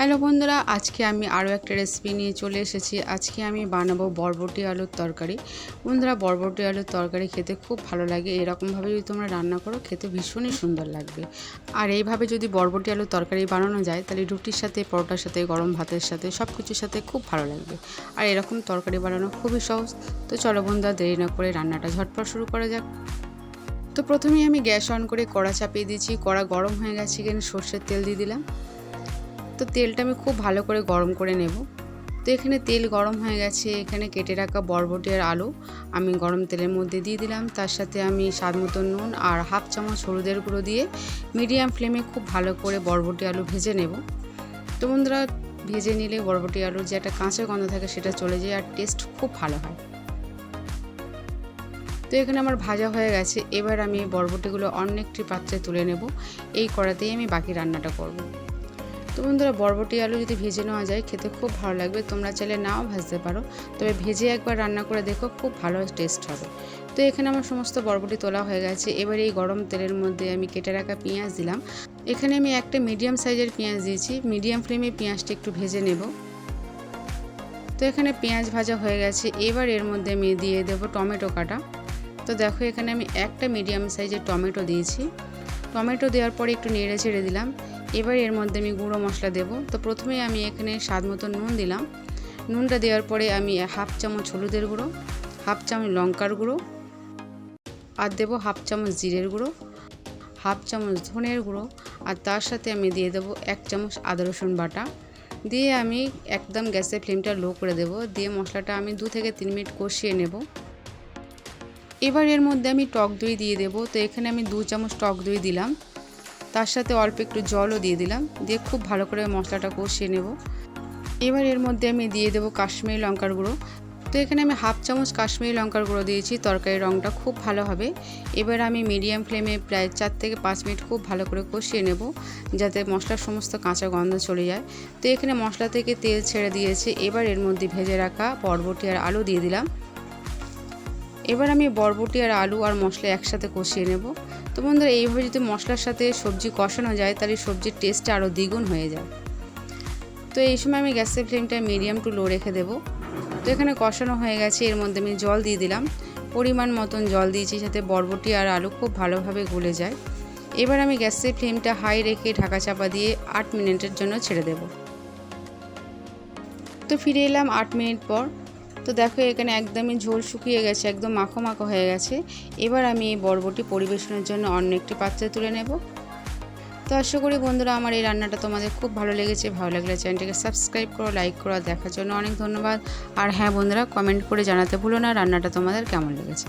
Hello বন্ধুরা, আজকে আমি আরও একটা রেসিপি নিয়ে চলে এসেছি। আজকে আমি বানাবো বরবটি আলুর তরকারি। বন্ধুরা, বরবটি আলুর তরকারি খেতে খুব ভালো লাগে। এরকমভাবে যদি তোমরা রান্না করো, খেতে ভীষণই সুন্দর লাগবে। আর এইভাবে যদি বরবটি আলুর তরকারি বানানো যায়, তাহলে রুটির সাথে, পরোটার সাথে, গরম ভাতের সাথে সব কিছুর সাথে খুব ভালো লাগবে। আর এরকম তরকারি বানানো খুবই সহজ। তো চলো বন্ধুরা, দেরি না করে রান্নাটা ঝটপট শুরু করা যাক। তো প্রথমেই আমি গ্যাস অন করে কড়া চাপিয়ে দিয়েছি। কড়া গরম হয়ে গেছে এখানে সর্ষের তেল দিয়ে দিলাম। তো তেলটা আমি খুব ভালো করে গরম করে নেব। তো এখানে তেল গরম হয়ে গেছে, এখানে কেটে রাখা বরবটি আর আলু আমি গরম তেলের মধ্যে দিয়ে দিলাম। তার সাথে আমি স্বাদ মতো নুন আর হাফ চামচ হলুদের গুঁড়ো দিয়ে মিডিয়াম ফ্লেমে খুব ভালো করে বরবটি আলু ভেজে নেব। তো বন্ধুরা, ভেজে নিলে বরবটি আলুর যে একটা কাঁচা গন্ধ থাকে সেটা চলে যায় আর টেস্ট খুব ভালো হয়। তো এখানে আমার ভাজা হয়ে গেছে, এবার আমি বরবটিগুলো অন্য একটি পাত্রে তুলে নেব। এই কড়াতেই আমি বাকি রান্নাটা করব। তো বন্ধুরা, বরবটি আলু যদি ভেজে নেওয়া যায়, খেতে খুব ভালো লাগবে। তোমরা চাইলে নাও ভাজতে পারো। তবে ভেজে একবার রান্না করে দেখো, খুব ভালো টেস্ট হবে। তো এখানে আমার সমস্ত বরবটি তোলা হয়ে গেছে। এবার এই গরম তেলের মধ্যে আমি কেটে রাখা পেঁয়াজ দিলাম। এখানে আমি একটা মিডিয়াম সাইজের পেঁয়াজ দিয়েছি। মিডিয়াম ফ্লেমে পেঁয়াজটা একটু ভেজে নেব। তো এখানে পেঁয়াজ ভাজা হয়ে গেছে। এবার এর মধ্যে আমি দিয়ে দেবো টমেটো কাটা। তো দেখো, এখানে আমি একটা মিডিয়াম সাইজের টমেটো দিয়েছি। টমেটো দেওয়ার পরে একটু নেড়ে ছেড়ে দিলাম। এবার এর মধ্যে আমি গুঁড়ো মশলা দেব। তো প্রথমে আমি এখানে স্বাদ মতো নুন দিলাম। নুনটা দেওয়ার পরে আমি হাফ চামচ হলুদের গুঁড়ো, হাফ চামচ লঙ্কার গুঁড়ো, আর দেবো হাফ চামচ জিরের গুঁড়ো, হাফ চামচ ধনের গুঁড়ো, আর তার সাথে আমি দিয়ে দেবো এক চামচ আদা রসুন বাটা। দিয়ে আমি একদম গ্যাসের ফ্লেমটা লো করে দেব। দিয়ে মশলাটা আমি দু থেকে তিন মিনিট কষিয়ে নেব। এবার এর মধ্যে আমি টক দই দিয়ে দেব। তো এখানে আমি দু চামচ টক দই দিলাম। তার সাথে অল্প একটু জলও দিয়ে দিলাম। দিয়ে খুব ভালো করে মশলাটা কষিয়ে নেব। এবার এর মধ্যে আমি দিয়ে দেবো কাশ্মীরি লঙ্কার গুঁড়ো। তো এখানে আমি হাফ চামচ কাশ্মীরি লঙ্কার গুঁড়ো দিয়েছি। তরকারির রঙটা খুব ভালো হবে। এবার আমি মিডিয়াম ফ্লেমে প্রায় চার থেকে পাঁচ মিনিট খুব ভালো করে কষিয়ে নেব, যাতে মশলার সমস্ত কাঁচা গন্ধ চলে যায়। তো এখানে মশলা থেকে তেল ছেড়ে দিয়েছে। এবার এর মধ্যে ভেজে রাখা বরবটি আর আলু দিয়ে দিলাম। এবার আমি বরবটি আর আলু আর মশলা একসাথে কষিয়ে নেব। তো বন্ধুরা, এইভাবে যদি মশলার সাথে সবজি কষানো যায়, তাহলে সবজির টেস্টটা আরও দ্বিগুণ হয়ে যায়। তো এই সময় আমি গ্যাসের ফ্লেমটা মিডিয়াম টু লো রেখে দেবো। তো এখানে কষানো হয়ে গেছে, এর মধ্যে আমি জল দিয়ে দিলাম। পরিমাণ মতন জল দিয়েছি যাতে বরবটি আর আলু খুব ভালোভাবে গলে যায়। এবার আমি গ্যাসের ফ্লেমটা হাই রেখে ঢাকা চাপা দিয়ে আট মিনিটের জন্য ছেড়ে দেব। তো ফিরে এলাম আট মিনিট পর। তো দেখো, এখানে একদমই ঝোল শুকিয়ে গেছে, একদম মাখো মাখো হয়ে গেছে। এবার আমি এই বরবটি পরিবেশনের জন্য অন্য একটি পাত্রে তুলে নেব। তো আশা করি বন্ধুরা, আমার এই রান্নাটা তোমাদের খুব ভালো লেগেছে। ভালো লাগলে চ্যানেলটিকে সাবস্ক্রাইব করো, লাইক করো দেখার জন্য অনেক ধন্যবাদ। আর হ্যাঁ বন্ধুরা, কমেন্ট করে জানাতে ভুলো না, রান্নাটা তোমাদের কেমন লেগেছে।